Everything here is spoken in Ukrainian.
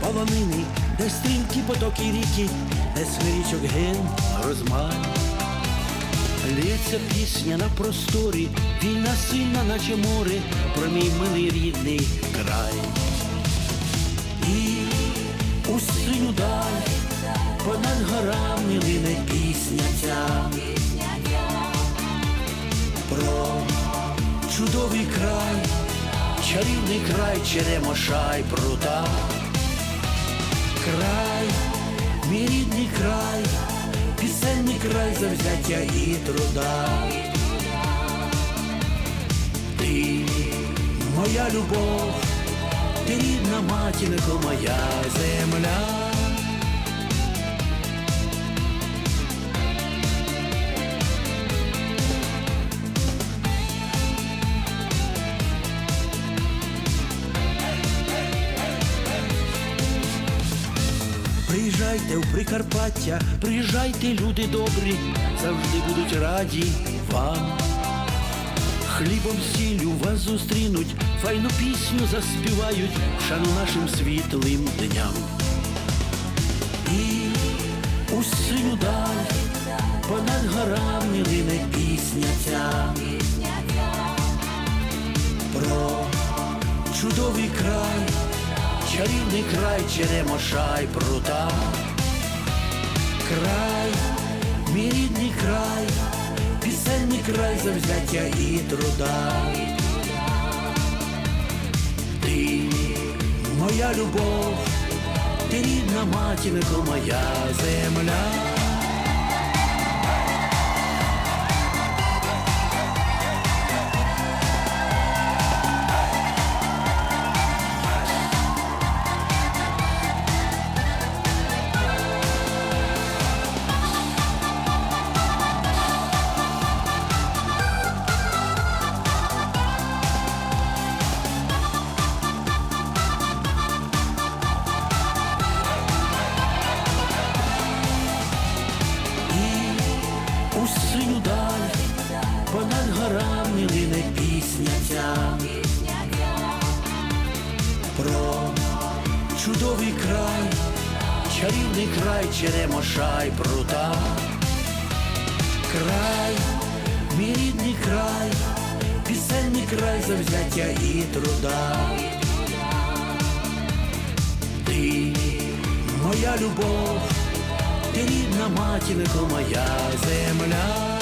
полонини, де стрімкі потоки ріки, де смирічок ген розмай. Лється пісня на просторі, вільна сильна, наче море, про мій милий рідний край. І у синю даль понад горами лине пісня ця про чудовий край, чарівний край черемоша й прута. Край, мій рідний край, пісенний край завзяття і труда. Ти моя любов, ти рідна матінко, моя земля. Приїжджайте в Прикарпаття, приїжджайте, люди добрі, завжди будуть раді вам. Хлібом сіллю вас зустрінуть, файну пісню заспівають, шану нашим світлим дням. І у даль понад горами лине пісня ця про чудовий край, чарівний край черемоша й прута. Край, мій рідний край, пісенний край завзяття і труда. Ти моя любов, ти рідна матінко, моя земля. Чудовий край, чарівний край черемоша й прута. Край, мій рідний край, пісенний край завзяття і труда. Ти моя любов, ти рідна матінко, моя земля.